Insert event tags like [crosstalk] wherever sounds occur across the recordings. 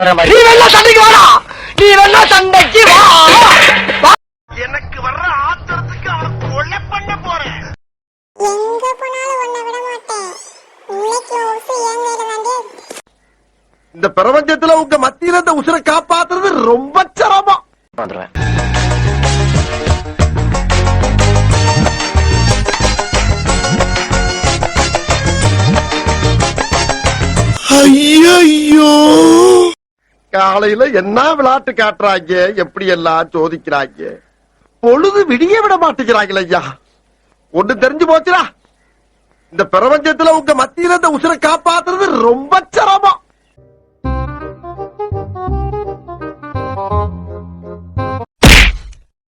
நீ வேணா சண்டைக்கு வாடா. நீ வேணா சண்டைக்கு வா. எனக்கு வர்ற ஆத்திரத்துக்கு அவனை கொலை பண்ண போறேன். எங்க போனாலும் உன்னை விட மாட்டேன். இன்னைக்கு உசு இந்த பிரபஞ்சத்துல உங்க மத்தியில இந்த உசுரை காப்பாத்துறது ரொம்ப சிரமம். வந்துருவேன். ஐயோ காலையில என்ன விளையாட்டு காட்டுறாங்க? எப்படி எல்லாம் சோதிக்கிறாங்க? பொழுது விடிய விட மாட்டேங்கிறாங்களே ஐயா. ஒண்ணு தெரிஞ்சு போச்சுடா. இந்த பிரபஞ்சத்துல உங்க மத்தியில இந்த உசுரை காப்பாத்துறது ரொம்ப சிரமம்.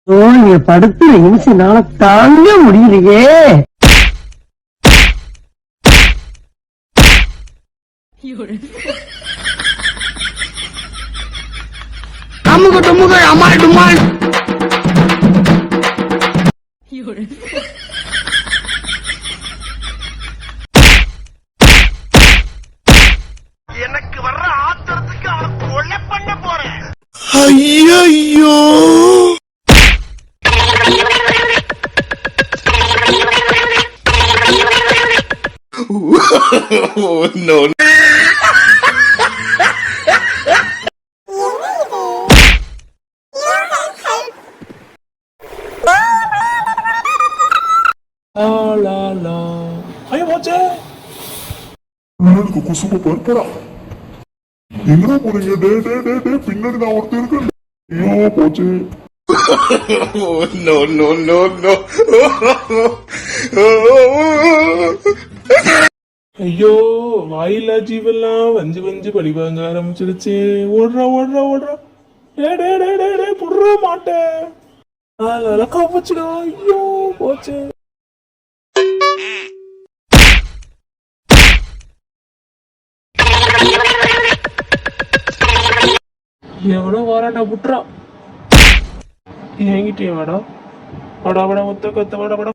நீங்க படுத்துற நிமிஷம்னால தாங்க முடியலையே. அமுகு டுமுகு அமால் டுமால் எனக்கு வர்ற ஆத்திரத்துக்கு அவனை கொலை பண்ண போறேன். ஐயோ [laughs] எனக்கு குசும்ப பருப்படா எங்கடா போறீங்க? டே டே டே டே பின்னாடி நான் ஒருத்தர் இருக்கேன். ஐயோ போச்சு. ஐயோ வாயில்லா ஜீவெல்லாம் வஞ்சி வஞ்சி பழி வாங்க ஆரம்பிச்சிருச்சு. ஓடுறா ஓடுறா ஓடுறா. டே டே டே டே டே புடுற மாட்டேன் அதெல்லாம் காப்பாச்சுடா ஐயோ போச்சு. எவனோ வாராண்டா விட்டுறான் என்கிட்டயே வாடா? வாடா வாடா ஒத்த கொத்த வாடா வாடா.